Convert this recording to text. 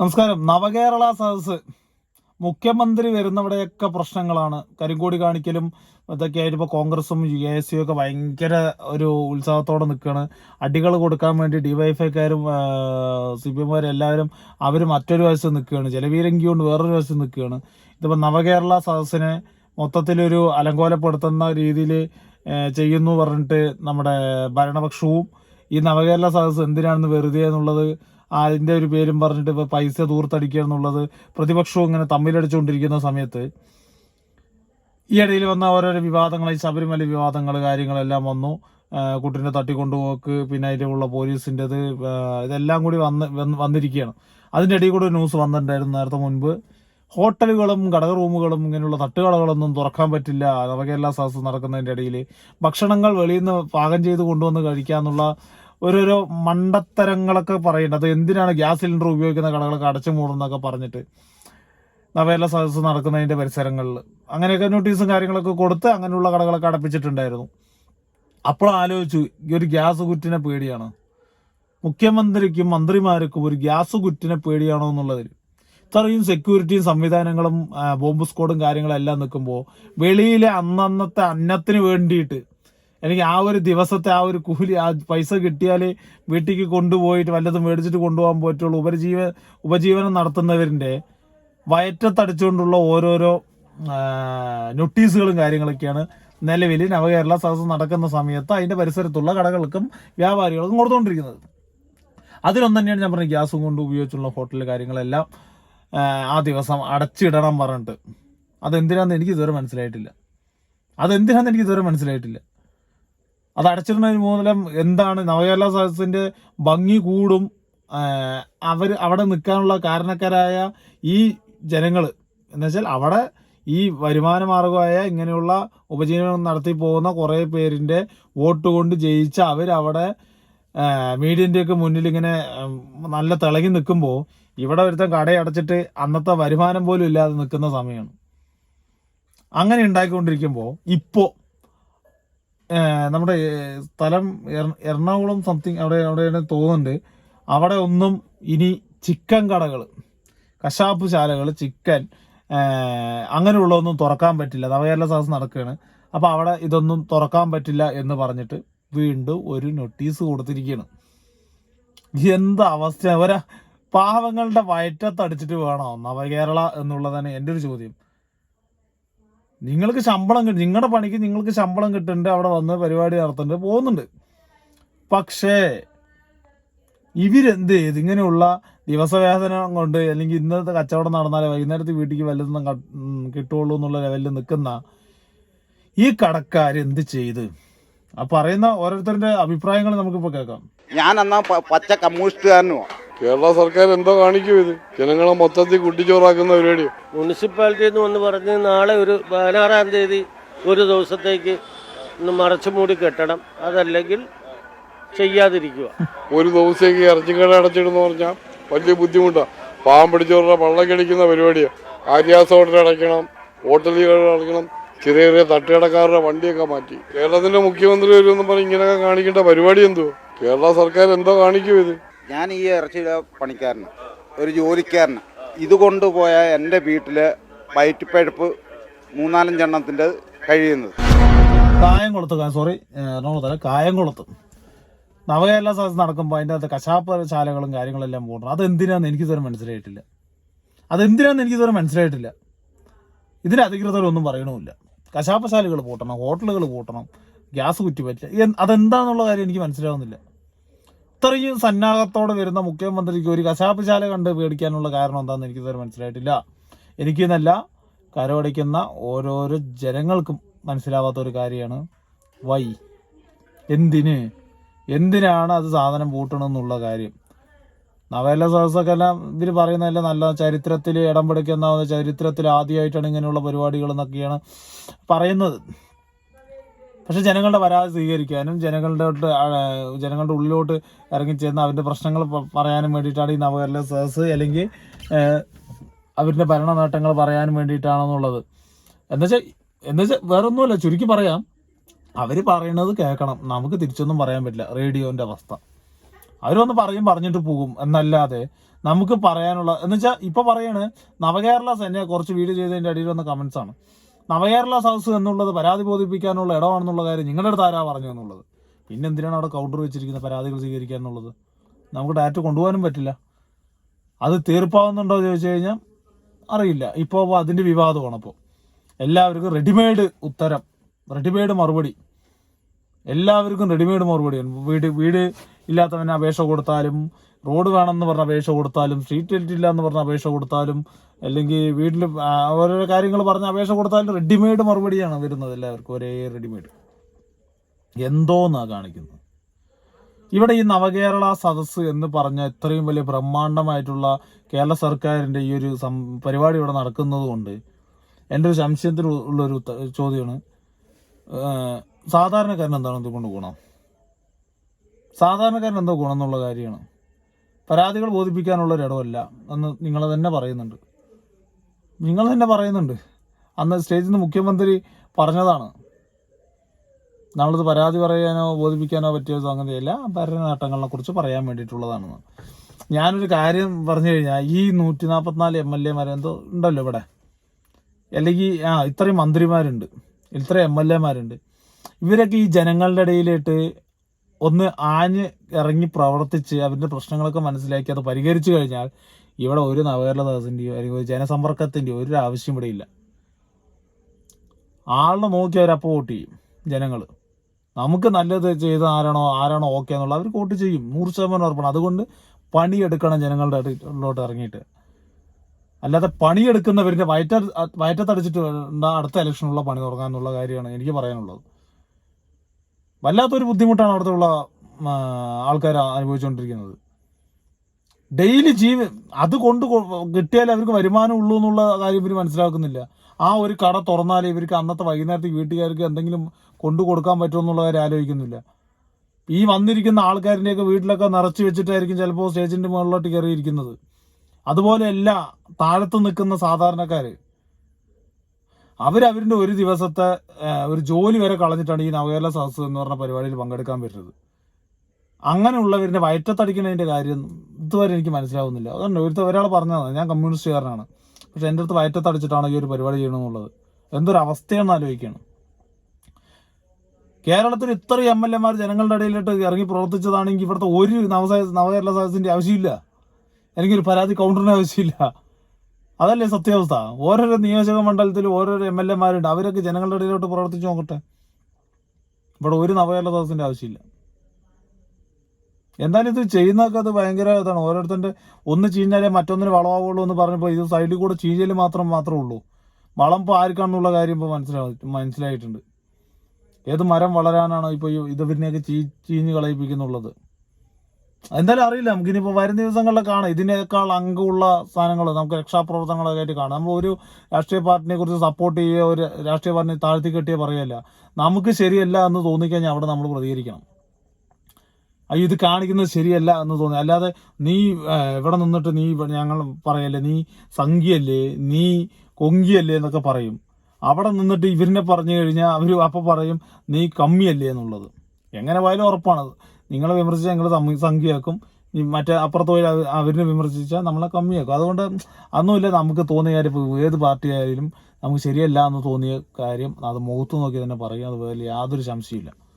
നമസ്കാരം. നവകേരള സദസ് മുഖ്യമന്ത്രി വരുന്നവിടെയൊക്കെ പ്രശ്നങ്ങളാണ്. കരിങ്കോടി കാണിക്കലും ഇതൊക്കെ ആയിട്ട് ഇപ്പോൾ കോൺഗ്രസും യു എസ് സിയും ഒക്കെ ഭയങ്കര ഒരു ഉത്സാഹത്തോടെ നിൽക്കുകയാണ് അടികൾ കൊടുക്കാൻ വേണ്ടി ഡിവൈഎഫ്ഐക്കാരും സി പി എമ്മുകാരും എല്ലാവരും അവർ മറ്റൊരു വശത്ത് നിൽക്കുകയാണ് ജലവീരങ്കി കൊണ്ട് വേറൊരു വശത്ത് നിൽക്കുകയാണ് ഇതിപ്പോൾ നവകേരള സദസ്സിനെ മൊത്തത്തിലൊരു അലങ്കോലപ്പെടുത്തുന്ന രീതിയിൽ ചെയ്യുന്നു പറഞ്ഞിട്ട് നമ്മുടെ ഭരണപക്ഷവും ഈ നവകേരള സദസ്സ് എന്തിനാണെന്ന് വെറുതെ എന്നുള്ളത് അതിന്റെ ഒരു പേരും പറഞ്ഞിട്ട് ഇപ്പൊ പൈസ തൂർത്തടിക്കുക എന്നുള്ളത് പ്രതിപക്ഷവും ഇങ്ങനെ തമ്മിലടിച്ചുകൊണ്ടിരിക്കുന്ന സമയത്ത് ഈ ഇടയിൽ വന്ന ഓരോരോ വിവാദങ്ങൾ ഈ ശബരിമല വിവാദങ്ങൾ കാര്യങ്ങളെല്ലാം വന്നു. കുട്ടീനെ തട്ടിക്കൊണ്ടുപോക്ക് പിന്നെ അതിലുള്ള പോലീസിന്റെത് ഇതെല്ലാം കൂടി വന്ന് വന്ന് വന്നിരിക്കുകയാണ്. അതിന്റെ ഇടയിൽ കൂടെ ന്യൂസ് വന്നിട്ടുണ്ടായിരുന്നു നേരത്തെ മുൻപ്. ഹോട്ടലുകളും കടക റൂമുകളും ഇങ്ങനെയുള്ള തട്ടുകടകളൊന്നും തുറക്കാൻ പറ്റില്ല. നവകേരള സദസ് നടക്കുന്നതിന്റെ ഇടയിൽ ഭക്ഷണങ്ങൾ വെളിയിൽ നിന്ന് പാകം ചെയ്ത് കൊണ്ടുവന്ന് കഴിക്കാന്നുള്ള ഓരോരോ മണ്ടത്തരങ്ങളൊക്കെ പറയുന്നത്. എന്തിനാണ് ഗ്യാസ് സിലിണ്ടർ ഉപയോഗിക്കുന്ന കടകളൊക്കെ അടച്ചു മൂടുന്നൊക്കെ പറഞ്ഞിട്ട് നവേല സദസ് നടക്കുന്നതിന്റെ പരിസരങ്ങളിൽ. അങ്ങനെയൊക്കെ നോട്ടീസും കാര്യങ്ങളൊക്കെ കൊടുത്ത് അങ്ങനെയുള്ള കടകളൊക്കെ അടപ്പിച്ചിട്ടുണ്ടായിരുന്നു. അപ്പോൾ ആലോചിച്ചു ഈ ഒരു ഗ്യാസ് കുറ്റിനെ പേടിയാണ്. മുഖ്യമന്ത്രിക്കും മന്ത്രിമാർക്കും ഒരു ഗ്യാസ് കുറ്റിനെ പേടിയാണോ എന്നുള്ളതിൽ. ഇത്രയും സെക്യൂരിറ്റിയും സംവിധാനങ്ങളും ബോംബ് സ്ക്വാഡും കാര്യങ്ങളും എല്ലാം നിൽക്കുമ്പോൾ വെളിയിലെ അന്നന്നത്തെ അന്നത്തിന് വേണ്ടിയിട്ട് എനിക്ക് ആ ഒരു ദിവസത്തെ ആ ഒരു കൂലി ആ പൈസ കിട്ടിയാൽ വീട്ടിലേക്ക് കൊണ്ടുപോയിട്ട് വല്ലതും മേടിച്ചിട്ട് കൊണ്ടുപോകാൻ പറ്റുള്ളൂ. ഉപജീവ ഉപജീവനം നടത്തുന്നവരിന്റെ വയറ്റത്തടിച്ചുകൊണ്ടുള്ള ഓരോരോ നോട്ടീസുകളും കാര്യങ്ങളൊക്കെയാണ് നിലവിൽ നവകേരള സദസ് നടക്കുന്ന സമയത്ത് അതിന്റെ പരിസരത്തുള്ള കടകൾക്കും വ്യാപാരികൾക്കും കൊടുത്തുകൊണ്ടിരിക്കുന്നത് അതിലൊന്നും തന്നെയാണ് ഞാൻ പറഞ്ഞത് ഗ്യാസും കൊണ്ട് ഉപയോഗിച്ചുള്ള ഹോട്ടൽ കാര്യങ്ങളെല്ലാം ആ, ദിവസം അടച്ചിടണം പറഞ്ഞിട്ട്. അതെന്തിനാന്ന് എനിക്ക് ഇതുവരെ മനസ്സിലായിട്ടില്ല. അതെന്തിനാന്ന് എനിക്ക് ഇതുവരെ മനസ്സിലായിട്ടില്ല. അത് അടച്ചിടുന്നതിന് മൂലം എന്താണ് നവകേരള സദസ്സിന്റെ ഭംഗി കൂടും? അവർ അവിടെ നിൽക്കാനുള്ള കാരണക്കാരായ ഈ ജനങ്ങൾ എന്നുവെച്ചാൽ അവിടെ ഈ വരുമാന മാർഗമായ ഇങ്ങനെയുള്ള ഉപജീവനം നടത്തി പോകുന്ന കുറേ പേരിന്റെ വോട്ട് കൊണ്ട് ജയിച്ച അവരവിടെ മീഡിയന്റെ ഒക്കെ മുന്നിൽ ഇങ്ങനെ നല്ല തിളങ്ങി നിൽക്കുമ്പോൾ ഇവിടെ ഒരുത്തൻ കടയടച്ചിട്ട് അന്നത്തെ വരുമാനം പോലും ഇല്ലാതെ നിൽക്കുന്ന സമയമാണ്. അങ്ങനെ ഉണ്ടാക്കിക്കൊണ്ടിരിക്കുമ്പോൾ ഇപ്പോ ഏഹ് നമ്മുടെ സ്ഥലം എറണാകുളം സംതിങ് അവിടെ അവിടെയാണ് തോന്നുന്നുണ്ട്. അവിടെ ഒന്നും ഇനി ചിക്കൻ കടകൾ കശാപ്പ് ശാലകൾ ചിക്കൻ അങ്ങനെയുള്ളതൊന്നും തുറക്കാൻ പറ്റില്ല. നവകേരള സദസ് നടക്കുകയാണ് അപ്പോൾ അവിടെ ഇതൊന്നും തുറക്കാൻ പറ്റില്ല എന്ന് പറഞ്ഞിട്ട് വീണ്ടും ഒരു നോട്ടീസ് കൊടുത്തിരിക്കുകയാണ് എന്ത് അവസ്ഥ ഒരാ പാവങ്ങളുടെ വയറ്റത്തടിച്ചിട്ട് വേണോ? നവകേരള എന്നുള്ളതാണ് എന്റെ ഒരു ചോദ്യം. നിങ്ങൾക്ക് ശമ്പളം കിട്ടും നിങ്ങളുടെ പണിക്ക് നിങ്ങൾക്ക് ശമ്പളം കിട്ടുന്നുണ്ട് അവിടെ വന്ന് പരിപാടി നടത്തുന്നുണ്ട് പോകുന്നുണ്ട്. പക്ഷേ ഇവരെന്ത് ചെയ്ത്? ഇങ്ങനെയുള്ള ദിവസവേതനം കൊണ്ട് അല്ലെങ്കിൽ ഇന്നത്തെ കച്ചവടം നടന്നാലേ വൈകുന്നേരത്തെ വീട്ടിലേക്ക് വല്ലതൊന്നും കിട്ടുള്ളൂ എന്നുള്ള ലെവലിൽ നിൽക്കുന്ന ഈ കടക്കാർ എന്ത് ചെയ്ത്? ആ പറയുന്ന ഓരോരുത്തരുടെ അഭിപ്രായങ്ങൾ നമുക്കിപ്പോൾ കേൾക്കാം. ഞാൻ എന്നാ പച്ച കമ്മ്യൂണിസ്റ്റുകാരനുമാണ് കേരള സർക്കാർ എന്തോ കാണിക്കും ഇത്. ജനങ്ങളെ മൊത്തത്തിൽ കുട്ടിച്ചോറാക്കുന്ന പരിപാടി. മുനിസിപ്പാലിറ്റിയിൽ നിന്ന് വന്ന് പറഞ്ഞ് നാളെ ഒരു പതിനാറാം തീയതി ഒരു ദിവസത്തേക്ക് മറച്ചു മൂടി കെട്ടണം. അതല്ലെങ്കിൽ ചെയ്യാതിരിക്കുക. ഒരു ദിവസത്തേക്ക് ഇറച്ചിക്കട അടച്ചിടുന്ന് പറഞ്ഞാൽ വലിയ ബുദ്ധിമുട്ടാണ് പാവം പിടിച്ചവരുടെ പള്ളക്കടിക്കുന്ന പരിപാടിയാണ് ആര്യാസ് ഹോട്ടൽ അടയ്ക്കണം ഹോട്ടലുകൾ അടയ്ക്കണം ചെറിയ ചെറിയ തട്ടുകടക്കാരുടെ വണ്ടിയൊക്കെ മാറ്റി. കേരളത്തിന്റെ മുഖ്യമന്ത്രി വരുമെന്ന് പറഞ്ഞ് ഇങ്ങനെയൊക്കെ കാണിക്കേണ്ട പരിപാടി എന്തോ കേരള സർക്കാർ എന്തോ കാണിക്കും ഇത്. ഞാൻ ഈ ഇറച്ചിയുടെ പണിക്കാരന്. ഒരു ജോലിക്കാരന്. ഇത് കൊണ്ടുപോയ എന്റെ വീട്ടിൽ വയറ്റിപ്പഴുപ്പ് മൂന്നാലഞ്ചെണ്ണത്തിന്റെ കഴിയുന്നത്. കായംകുളത്ത് സോറി എറണാകുളത്തല്ല കായംകുളത്ത് നവകേരള സദസ് നടക്കുമ്പോൾ അതിന്റെ അകത്ത് കശാപ്പ് ശാലകളും കാര്യങ്ങളെല്ലാം പോകണം അതെന്തിനാന്ന് എനിക്ക് ഇതുവരെ മനസ്സിലായിട്ടില്ല. അതെന്തിനാന്ന് എനിക്ക് ഇതുവരെ മനസ്സിലായിട്ടില്ല. ഇതിന് അധികൃതരൊന്നും പറയണമില്ല. കശാപ്പശാലകൾ പൂട്ടണം ഹോട്ടലുകൾ പൂട്ടണം ഗ്യാസ് കുറ്റി പറ്റില്ല. അതെന്താണെന്നുള്ള കാര്യം എനിക്ക് മനസ്സിലാവുന്നില്ല. ഇത്രയും സന്നാഹത്തോടെ വരുന്ന മുഖ്യമന്ത്രിക്ക് ഒരു കശാപ്പശാല കണ്ട് പേടിക്കാനുള്ള കാരണം എന്താണെന്ന് എനിക്ക് ഇതുവരെ മനസ്സിലായിട്ടില്ല. എനിക്കെന്നല്ല കരവടിക്കുന്ന ഓരോരോ ജനങ്ങൾക്കും മനസ്സിലാവാത്ത ഒരു കാര്യമാണ് വൈ. എന്തിന്? എന്തിനാണ് അത് സാധനം പൂട്ടണമെന്നുള്ള കാര്യം? നവേല സദസ്സൊക്കെ എല്ലാം ഇവർ പറയുന്നതല്ല നല്ല ചരിത്രത്തിൽ ഇടം പിടിക്കുന്ന ചരിത്രത്തിൽ ആദ്യമായിട്ടാണ് ഇങ്ങനെയുള്ള പരിപാടികൾ എന്നൊക്കെയാണ് പറയുന്നത്. പക്ഷെ ജനങ്ങളുടെ പരാതി സ്വീകരിക്കാനും ജനങ്ങളുടെ ജനങ്ങളുടെ ഉള്ളിലോട്ട് ഇറങ്ങിച്ചേർന്ന് അവരുടെ പ്രശ്നങ്ങൾ പറയാനും വേണ്ടിയിട്ടാണ് ഈ നവകേരള സദസ് അല്ലെങ്കിൽ അവരുടെ ഭരണ നേട്ടങ്ങൾ പറയാനും വേണ്ടിയിട്ടാണെന്നുള്ളത്. എന്നുവെച്ചാൽ എന്നുവെച്ചാൽ വേറൊന്നുമല്ല ചുരുക്കി പറയാം. അവർ പറയണത് കേൾക്കണം. നമുക്ക് തിരിച്ചൊന്നും പറയാൻ പറ്റില്ല. റേഡിയോന്റെ അവസ്ഥ. അവരൊന്ന് പറയും പറഞ്ഞിട്ട് പോകും. എന്നല്ലാതെ നമുക്ക് പറയാനുള്ള എന്ന് വെച്ചാൽ ഇപ്പൊ പറയാണ് നവകേരള സേന കുറച്ച് വീഡിയോ ചെയ്തതിന്റെ അടിയിൽ വന്ന കമന്റ്സ് ആണ്. നവകേരള സദസ് എന്നുള്ളത് പരാതി ബോധിപ്പിക്കാനുള്ള ഇടമാണെന്നുള്ള കാര്യം നിങ്ങളുടെ അടുത്ത് ആരാ പറഞ്ഞു എന്നുള്ളത്? പിന്നെ എന്തിനാണ് അവിടെ കൗണ്ടർ വെച്ചിരിക്കുന്ന പരാതികൾ സ്വീകരിക്കുക എന്നുള്ളത്? നമുക്ക് ഡാറ്റ കൊണ്ടുപോകാനും പറ്റില്ല. അത് തീർപ്പാവുന്നുണ്ടോ ചോദിച്ചു കഴിഞ്ഞാൽ അറിയില്ല. ഇപ്പോൾ അതിന്റെ വിവാദമാണ് അപ്പോൾ എല്ലാവർക്കും റെഡിമെയ്ഡ് ഉത്തരം റെഡിമെയ്ഡ് മറുപടി. എല്ലാവർക്കും റെഡിമെയ്ഡ് മറുപടിയാണ്. വീട് വീട് ഇല്ലാത്തവന് അപേക്ഷ കൊടുത്താലും റോഡ് വേണമെന്ന് പറഞ്ഞ അപേക്ഷ കൊടുത്താലും സ്ട്രീറ്റ് ലൈറ്റ് ഇല്ല എന്ന് പറഞ്ഞ അപേക്ഷ കൊടുത്താലും അല്ലെങ്കിൽ വീട്ടിൽ ഓരോരോ കാര്യങ്ങൾ പറഞ്ഞ അപേക്ഷ കൊടുത്താലും റെഡിമെയ്ഡ് മറുപടിയാണ് വരുന്നത് എല്ലാവർക്കും. ഒരേ റെഡിമെയ്ഡ് എന്തോന്നാ കാണിക്കുന്നത്? ഇവിടെ ഈ നവകേരള സദസ്സ് എന്ന് പറഞ്ഞ ഇത്രയും വലിയ ബ്രഹ്മാണ്ഡമായിട്ടുള്ള കേരള സർക്കാരിന്റെ ഈ ഒരു പരിപാടി ഇവിടെ നടക്കുന്നത് കൊണ്ട് എന്റെ ഒരു സംശയത്തിന് ഉള്ളൊരു ചോദ്യമാണ് സാധാരണക്കാരൻ എന്താണ് ഇതുകൊണ്ട് ഗുണം? സാധാരണക്കാരൻ എന്തോ ഗുണം എന്നുള്ള കാര്യമാണ്. പരാതികൾ ബോധിപ്പിക്കാനുള്ള ഒരു ഇടമല്ല എന്ന് നിങ്ങൾ തന്നെ പറയുന്നുണ്ട്. നിങ്ങൾ തന്നെ പറയുന്നുണ്ട്. അന്ന് സ്റ്റേജിൽ നിന്ന് മുഖ്യമന്ത്രി പറഞ്ഞതാണ്. നമ്മളിത് പരാതി പറയാനോ ബോധിപ്പിക്കാനോ പറ്റിയ സംഗതിയല്ല ഭരണനേട്ടങ്ങളെ കുറിച്ച് പറയാൻ വേണ്ടിയിട്ടുള്ളതാണെന്ന്. ഞാനൊരു കാര്യം പറഞ്ഞു കഴിഞ്ഞാൽ ഈ നൂറ്റി നാൽപ്പത്തിനാല് എം എൽ എമാർ എന്തോ ഉണ്ടല്ലോ ഇവിടെ. അല്ലെങ്കിൽ ആ ഇത്രയും മന്ത്രിമാരുണ്ട്. ഇത്രയും എം എൽ എമാരുണ്ട്. ഇവരൊക്കെ ഈ ജനങ്ങളുടെ ഇടയിലിട്ട് ഒന്ന് ആഞ്ഞ് ഇറങ്ങി പ്രവർത്തിച്ച് അവരുടെ പ്രശ്നങ്ങളൊക്കെ മനസ്സിലാക്കി അത് പരിഹരിച്ചു കഴിഞ്ഞാൽ ഇവിടെ ഒരു നവകേരളദാസിന്റെയോ അല്ലെങ്കിൽ ഒരു ജനസമ്പർക്കത്തിന്റെയോ ഒരു ആവശ്യം ഇവിടെ ഇല്ല. ആളിനെ നോക്കി അവരപ്പോൾ വോട്ട് ചെയ്യും ജനങ്ങൾ നമുക്ക് നല്ലത് ചെയ്ത ആരാണോ ആരാണോ ഓക്കെ എന്നുള്ള അവർ വോട്ട് ചെയ്യും. നൂറ് ശതമാനം ഉറപ്പാണ്. അതുകൊണ്ട് പണിയെടുക്കണം ജനങ്ങളുടെ ഇടയിലോട്ട് ഇറങ്ങിയിട്ട്. അല്ലാതെ പണിയെടുക്കുന്നവരിന്റെ വയറ്റ വയറ്റത്തടിച്ചിട്ട് അടുത്ത ഇലക്ഷനുള്ള പണി തുടങ്ങാൻ എന്നുള്ള കാര്യമാണ് എനിക്ക് പറയാനുള്ളത്. വല്ലാത്തൊരു ബുദ്ധിമുട്ടാണ് അവിടുത്തെ ഉള്ള ആൾക്കാർ അനുഭവിച്ചുകൊണ്ടിരിക്കുന്നത് ഡെയിലി ജീവ അത് കൊണ്ട് കിട്ടിയാലേ അവർക്ക് വരുമാനം ഉള്ളൂ എന്നുള്ള കാര്യം ഇവർ മനസ്സിലാക്കുന്നില്ല. ആ ഒരു കട തുറന്നാലേ ഇവർക്ക് അന്നത്തെ വൈകുന്നേരത്തെ വീട്ടുകാർക്ക് എന്തെങ്കിലും കൊണ്ടു കൊടുക്കാൻ പറ്റുമോ എന്നുള്ള കാര്യം ആലോചിക്കുന്നില്ല. ഈ വന്നിരിക്കുന്ന ആൾക്കാരിന്റെയൊക്കെ വീട്ടിലൊക്കെ നിറച്ചു വെച്ചിട്ടായിരിക്കും ചിലപ്പോൾ സ്റ്റേജിന്റെ മുകളിലോട്ട് കയറിയിരിക്കുന്നത്. അതുപോലെയല്ല താഴത്ത് നിൽക്കുന്ന സാധാരണക്കാര് അവരവരുടെ ഒരു ദിവസത്തെ ഒരു ജോലി വരെ കളഞ്ഞിട്ടാണ് ഈ നവകേരള സദസ് എന്ന് പറഞ്ഞ പരിപാടിയിൽ പങ്കെടുക്കാൻ പറ്റുന്നത് അങ്ങനെയുള്ളവരുടെ വയറ്റത്തടിക്കുന്നതിന്റെ കാര്യം ഇതുവരെ എനിക്ക് മനസ്സിലാവുന്നില്ല. അതുകൊണ്ട് ഒരുത്ത ഒരാൾ പറഞ്ഞതാണ് ഞാൻ കമ്മ്യൂണിസ്റ്റുകാരനാണ്. പക്ഷെ എന്റെ അടുത്ത് വയറ്റത്തടിച്ചിട്ടാണ് ഈ ഒരു പരിപാടി ചെയ്യണമെന്നുള്ളത്. എന്തൊരു അവസ്ഥയെന്ന് ആലോചിക്കണം. കേരളത്തിൽ ഇത്രയും എം എൽ എമാർ ജനങ്ങളുടെ ഇടയിലിട്ട് ഇറങ്ങി പ്രവർത്തിച്ചതാണെങ്കിൽ ഇവിടുത്തെ ഒരു നവസ നവകേരള സദസ്സിന്റെ ആവശ്യമില്ല. എനിക്കൊരു പരാതി കൗണ്ടറിന് ആവശ്യമില്ല. അതല്ലേ സത്യാവസ്ഥ? ഓരോരോ നിയോജക മണ്ഡലത്തിൽ ഓരോരോ എം എൽ എമാരുണ്ട്. അവരൊക്കെ ജനങ്ങളുടെ ഇടയിലോട്ട് പ്രവർത്തിച്ചു നോക്കട്ടെ. ഇവിടെ ഒരു നവകേരള ദിവസത്തിന്റെ ആവശ്യമില്ല. എന്തായാലും ഇത് ചെയ്യുന്നതൊക്കെ അത് ഭയങ്കര ഇതാണ്. ഓരോരുത്തരുടെ ഒന്ന് ചീഞ്ഞാലേ മറ്റൊന്നിന് വളമാവുള്ളൂ എന്ന് പറഞ്ഞപ്പോൾ ഇത് സൈഡിൽ കൂടെ ചീഞ്ഞൽ മാത്രം മാത്രമേ ഉള്ളൂ. വളം ഇപ്പോൾ ആർക്കാണെന്നുള്ള കാര്യം ഇപ്പോൾ മനസ്സിലാ മനസ്സിലായിട്ടുണ്ട്. ഏത് മരം വളരാനാണോ ഇപ്പോൾ ഈ പിന്നെയൊക്കെ ചീ ചീഞ്ഞ് കളയിപ്പിക്കുന്നുള്ളത്? എന്തായാലും അറിയില്ല. നമുക്ക് ഇനിയിപ്പോൾ വരും ദിവസങ്ങളിലെ കാണാം. ഇതിനേക്കാൾ അംഗമുള്ള സാധനങ്ങൾ നമുക്ക് രക്ഷാപ്രവർത്തനങ്ങളൊക്കെ ആയിട്ട് കാണാം. നമ്മൾ ഒരു രാഷ്ട്രീയ പാർട്ടിനെ കുറിച്ച് സപ്പോർട്ട് ചെയ്യുക ഒരു രാഷ്ട്രീയ പാർട്ടിനെ താഴ്ത്തി കെട്ടിയ പറയല്ല നമുക്ക് ശരിയല്ല എന്ന് തോന്നിക്കഴിഞ്ഞാൽ അവിടെ നമ്മൾ പ്രതികരിക്കണം. അയ്യോ ഇത് കാണിക്കുന്നത് ശരിയല്ല എന്ന് തോന്നി. അല്ലാതെ നീ ഇവിടെ നിന്നിട്ട് നീ ഞങ്ങൾ പറയല്ലേ നീ സംഖ്യയല്ലേ നീ കൊങ്കിയല്ലേ എന്നൊക്കെ പറയും. അവിടെ നിന്നിട്ട് ഇവരിനെ പറഞ്ഞു കഴിഞ്ഞാൽ അവർ അപ്പം പറയും നീ കമ്മിയല്ലേ എന്നുള്ളത്. എങ്ങനെ പോയാലും ഉറപ്പാണത് നിങ്ങളെ വിമർശിച്ചാൽ നിങ്ങൾ സംഖ്യയാക്കും. മറ്റേ അപ്പുറത്ത് പോയി അവ- അവരിനെ വിമർശിച്ചാൽ നമ്മളെ കമ്മിയാക്കും. അതുകൊണ്ട് അന്നുമില്ല നമുക്ക് തോന്നിയ കാര്യം ഇപ്പോൾ ഏത് പാർട്ടി ആയാലും നമുക്ക് ശരിയല്ല എന്ന് തോന്നിയ കാര്യം അത് മുഖത്ത് നോക്കി തന്നെ പറയും. അതുപോലെ യാതൊരു സംശയമില്ല